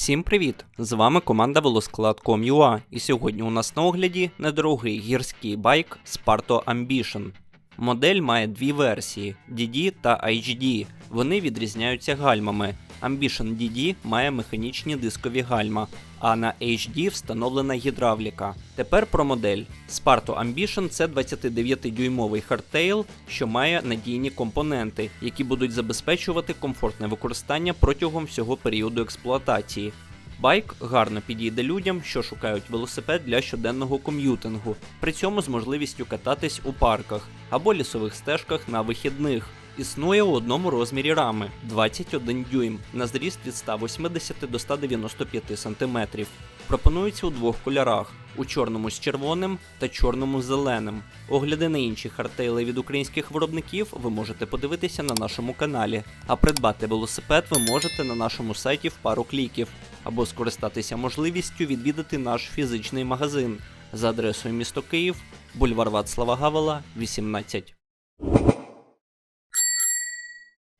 Всім привіт! З вами команда Велосклад.com.ua і сьогодні у нас на огляді недорогий гірський байк Sparto Ambition. Модель має дві версії DD та HD. Вони відрізняються гальмами. Ambition DD має механічні дискові гальма, а на HD встановлена гідравліка. Тепер про модель. Sparto Ambition це 29-дюймовий хардтейл, що має надійні компоненти, які будуть забезпечувати комфортне використання протягом всього періоду експлуатації. Байк гарно підійде людям, що шукають велосипед для щоденного ком'ютингу, при цьому з можливістю кататись у парках або лісових стежках на вихідних. Існує у одному розмірі рами 21 дюйм на зріст від 180 до 195 см. Пропонується у двох кольорах: у чорному з червоним та чорному з зеленим. Огляди на інші хардтейли від українських виробників ви можете подивитися на нашому каналі, а придбати велосипед ви можете на нашому сайті в пару кліків або скористатися можливістю відвідати наш фізичний магазин за адресою місто Київ, бульвар Вацлава Гавела, 18.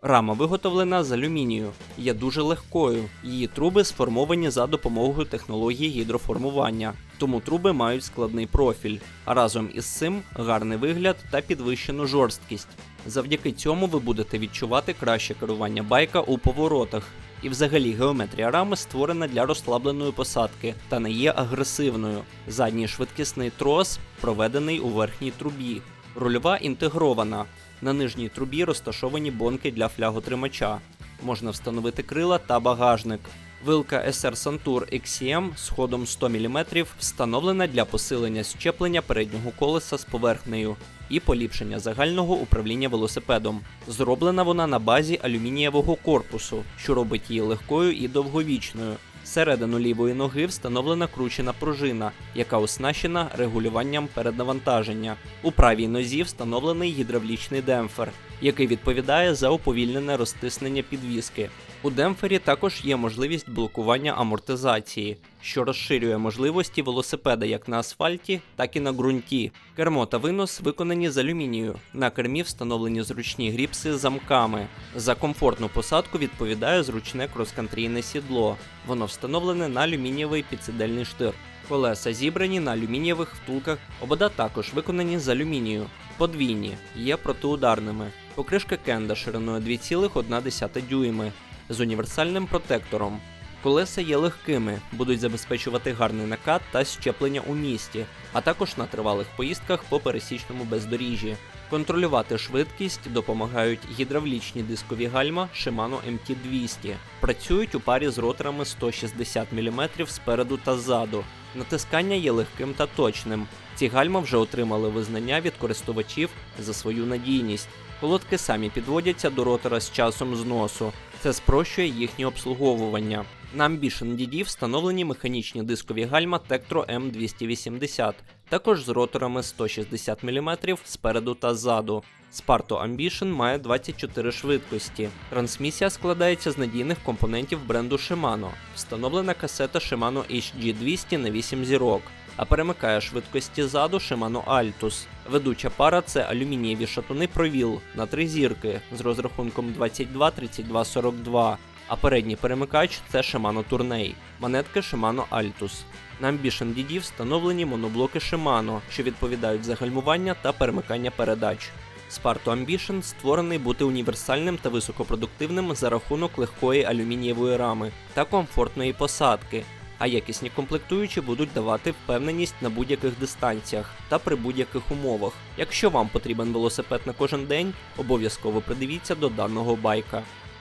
Рама виготовлена з алюмінію, є дуже легкою. Її труби сформовані за допомогою технології гідроформування, тому труби мають складний профіль, а разом із цим гарний вигляд та підвищену жорсткість. Завдяки цьому ви будете відчувати краще керування байка у поворотах. І взагалі геометрія рами створена для розслабленої посадки та не є агресивною. Задній швидкісний трос проведений у верхній трубі. Рульова інтегрована. На нижній трубі розташовані бонки для фляготримача. Можна встановити крила та багажник. Вилка SR Santur XCM з ходом 100 мм встановлена для посилення щеплення переднього колеса з поверхнею і поліпшення загального управління велосипедом. Зроблена вона на базі алюмінієвого корпусу, що робить її легкою і довговічною. Всередину лівої ноги встановлена кручена пружина, яка оснащена регулюванням переднавантаження. У правій нозі встановлений гідравлічний демпфер, який відповідає за уповільнене розтиснення підвіски. У демпфері також є можливість блокування амортизації, що розширює можливості велосипеда як на асфальті, так і на ґрунті. Кермо та винос виконані з алюмінію. На кермі встановлені зручні гріпси з замками. За комфортну посадку відповідає зручне кроскантрійне сідло. Воно встановлене на алюмінієвий підсидельний штир. Колеса зібрані на алюмінієвих втулках, обода також виконані з алюмінію. Подвійні, є протиударними. Покришка кенда шириною 2,1 дюйми з універсальним протектором. Колеса є легкими, будуть забезпечувати гарний накат та щеплення у місті, а також на тривалих поїздках по пересічному бездоріжжі. Контролювати швидкість допомагають гідравлічні дискові гальма Shimano MT200. Працюють у парі з роторами 160 мм спереду та ззаду. Натискання є легким та точним. Ці гальма вже отримали визнання від користувачів за свою надійність. Колодки самі підводяться до ротора з часом зносу. Це спрощує їхнє обслуговування. На Ambition DD встановлені механічні дискові гальма Tektro M280, також з роторами 160 мм спереду та ззаду. Sparto Ambition має 24 швидкості. Трансмісія складається з надійних компонентів бренду Shimano. Встановлена касета Shimano HG200 на 8 зірок, а перемикає швидкості ззаду Shimano Altus. Ведуча пара це алюмінієві шатуни провіл на 3 зірки з розрахунком 22 32 42 а передній перемикач це Shimano Tourney, монетки Shimano Altus. На Ambition DD встановлені моноблоки Shimano, що відповідають за гальмування та перемикання передач. Sparto Ambition створений бути універсальним та високопродуктивним за рахунок легкої алюмінієвої рами та комфортної посадки, а якісні комплектуючі будуть давати впевненість на будь-яких дистанціях та при будь-яких умовах. Якщо вам потрібен велосипед на кожен день, обов'язково придивіться до даного байка.